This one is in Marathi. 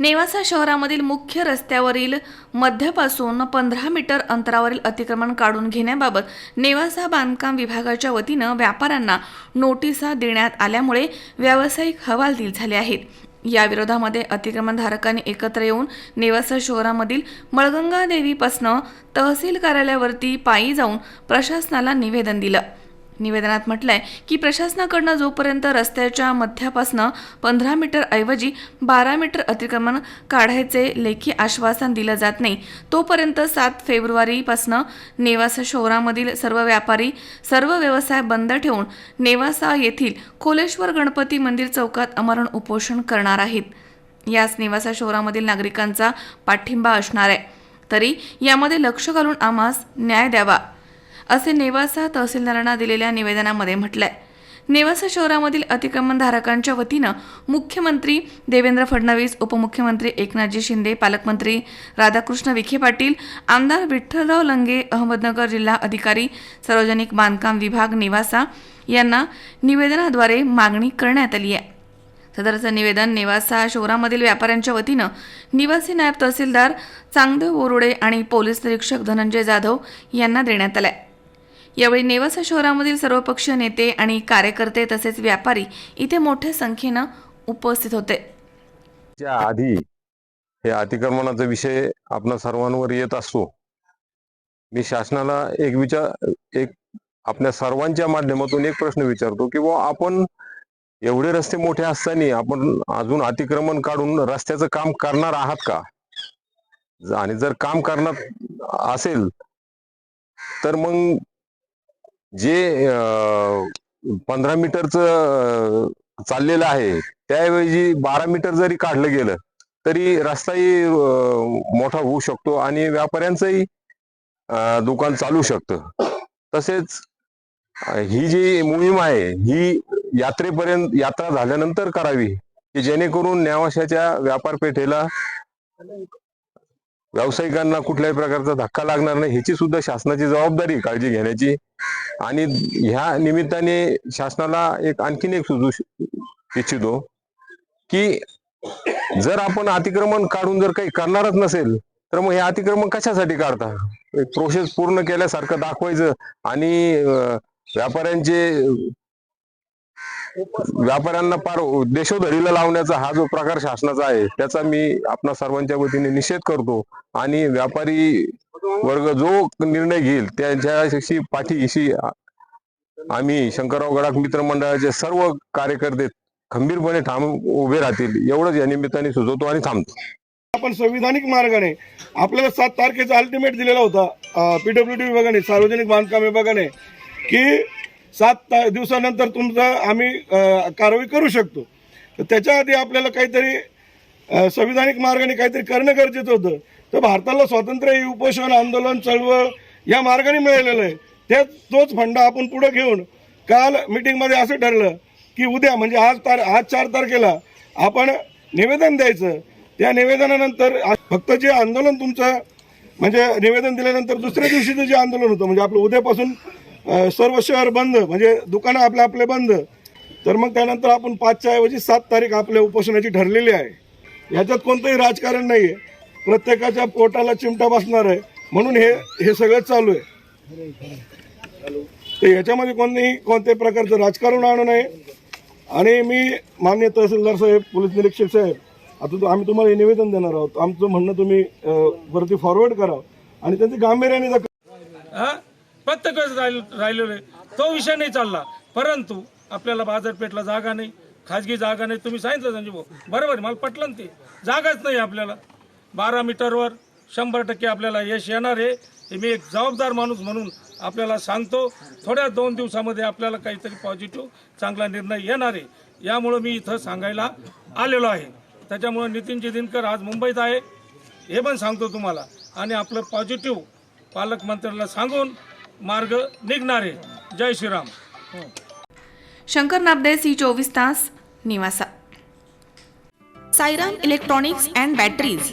नेवासा शहरामधील मुख्य रस्त्यावरील मध्यपासून पंधरा मीटर अंतरावरील अतिक्रमण काढून घेण्याबाबत नेवासा बांधकाम विभागाच्या वतीनं व्यापाऱ्यांना नोटिसा देण्यात आल्यामुळे व्यावसायिक हवालदिल झाले आहेत. या विरोधामध्ये अतिक्रमणधारकांनी एकत्र येऊन नेवासा शहरामधील मळगंगा देवीपासनं तहसील कार्यालयावरती पायी जाऊन प्रशासनाला निवेदन दिलं. निवेदनात म्हटलंय की प्रशासनाकडनं जोपर्यंत रस्त्याच्या मध्यापासनं पंधरा मीटर ऐवजी बारा मीटर अतिक्रमण काढायचे लेखी आश्वासन दिलं जात नाही तोपर्यंत सात फेब्रुवारीपासनं नेवासा शहरामधील सर्व व्यापारी सर्व व्यवसाय बंद ठेवून नेवासा येथील खोलेश्वर गणपती मंदिर चौकात अमरण उपोषण करणार आहेत. यास नेवासा शहरामधील नागरिकांचा पाठिंबा असणार आहे. तरी यामध्ये लक्ष घालून आम्हास न्याय द्यावा. असे नेवासा तहसीलदारांना दिलेल्या निवेदनामध्ये म्हटलंय. नेवासा शहरामधील अतिक्रमणधारकांच्या वतीनं मुख्यमंत्री देवेंद्र फडणवीस उपमुख्यमंत्री एकनाथजी शिंदे पालकमंत्री राधाकृष्ण विखे पाटील आमदार विठ्ठलराव लंगे अहमदनगर जिल्हा अधिकारी सार्वजनिक बांधकाम विभाग नेवासा यांना निवेदनाद्वारे मागणी करण्यात आली आहे. सदरचं निवेदन नेवासा शहरामधील व्यापाऱ्यांच्या वतीनं निवासी नायब तहसीलदार चांगदेव बोरुडे आणि पोलीस निरीक्षक धनंजय जाधव यांना देण्यात आलाय. यावेळी नेवासा शहरामधील सर्वपक्षीय नेते आणि कार्यकर्ते तसेच व्यापारी इथे मोठ्या संख्येनं उपस्थित होते. आधी हे अतिक्रमणाचा विषय आपण सर्वांवर येत असतो. मी शासनाला एक विचार एक आपल्या सर्वांच्या माध्यमातून एक प्रश्न विचारतो की बुवा आपण एवढे रस्ते मोठे असताना आपण अजून अतिक्रमण काढून रस्त्याचं काम करणार आहात का? आणि जर काम करणार असेल तर मग जे पंधरा मीटरचं चाललेलं आहे त्याऐवजी बारा मीटर जरी काढलं गेलं तरी रस्ताही मोठा होऊ शकतो आणि व्यापाऱ्यांचंही दुकान चालू शकतं. तसेच ही जी मोहीम आहे ही यात्रेपर्यंत यात्रा झाल्यानंतर करावी की जेणेकरून न्यावाशाच्या व्यापारपेठेला व्यावसायिकांना कुठल्याही प्रकारचा धक्का लागणार नाही ह्याची सुद्धा शासनाची जबाबदारी काळजी घेण्याची. आणि ह्या निमित्ताने शासनाला एक आणखीन एक सुचू इच्छितो की जर आपण अतिक्रमण काढून जर काही करणारच नसेल तर मग हे अतिक्रमण कशासाठी काढता? एक प्रोसेस पूर्ण केल्यासारखं दाखवायचं आणि व्यापाऱ्यांचे व्यापाऱ्यांना पार देशोधडीला लावण्याचा हा जो प्रकार शासनाचा आहे त्याचा मी आपणा सर्वांच्या वतीने निषेध करतो. आणि व्यापारी वर्ग जो निर्णय घेईल त्याच्याशी पाठीशी आम्ही शंकरराव गडाख मित्र मंडळाचे सर्व कार्यकर्ते खंबीरपणे ठाम उभे राहतील एवढंच या निमित्ताने सुचवतो आणि थांबतो. आपण संविधानिक मार्गाने आपल्याला सात तारखेचा अल्टिमेट दिलेला होता पीडब्ल्यू डी विभागाने सार्वजनिक बांधकाम विभागाने की सात दिवसानंतर तुमचा आम्ही कारवाई करू शकतो. तर त्याच्या आधी आपल्याला काहीतरी संविधानिक मार्गाने काहीतरी करणं गरजेचं होतं. तर भारताला स्वातंत्र्य उपोषण आंदोलन चळवळ या मार्गाने मिळालेलं आहे. त्याच तोच फंडा आपण पुढे घेऊन काल मीटिंगमध्ये असं ठरलं की उद्या म्हणजे आज तार आज चार तारखेला आपण निवेदन द्यायचं. त्या निवेदनानंतर आज फक्त जे आंदोलन तुमचं म्हणजे निवेदन दिल्यानंतर दुसऱ्या दिवशीचं जे आंदोलन होतं म्हणजे आपलं उद्यापासून सर्व शहर बंद म्हणजे दुकानं आपले आपले बंद तर मग त्यानंतर आपण पाचच्या ऐवजी सात तारीख आपल्या उपोषणाची ठरलेली आहे. याच्यात कोणतंही राजकारण नाही आहे प्रत्येकाच्या पोटाला चिमटा बसणार आहे. म्हणून हे हे सगळं चालू आहे. तर याच्यामध्ये कोणतेही कोणत्याही प्रकारचं राजकारण आणू नये. आणि मी मान्य तहसीलदार साहेब पोलीस निरीक्षक साहेब आता तो- आम्ही तुम्हाला हे निवेदन देणार आहोत. आमचं म्हणणं तुम्ही वरती फॉरवर्ड करा आणि त्यांची गांभीर्याने दखल हा? राहिल राहिलेलो? आहे तो विषय नाही चालला. परंतु आपल्याला बाजारपेठला जागा नाही खाजगी जागा नाही. तुम्ही सांगितलं संजीव भाऊ. बरोबर मला पटलं ते. जागाच नाही आपल्याला. बारा मीटरवर शंभर टक्के आपल्याला यश येणार आहे. हे मी एक जबाबदार माणूस म्हणून आपल्याला सांगतो. थोड्या दोन दिवसामध्ये आपल्याला काहीतरी पॉझिटिव्ह चांगला निर्णय येणार आहे. यामुळं मी इथं सांगायला आलेलो आहे. त्याच्यामुळं नितीनजी दिनकर आज मुंबईत आहे. हे पण सांगतो तुम्हाला. आणि आपलं पॉझिटिव्ह पालकमंत्र्याला सांगून मार्ग निघणार आहे. जय श्रीराम. शंकर नाबदे सी चोवीस तास निवासा. Sairam electronics and batteries.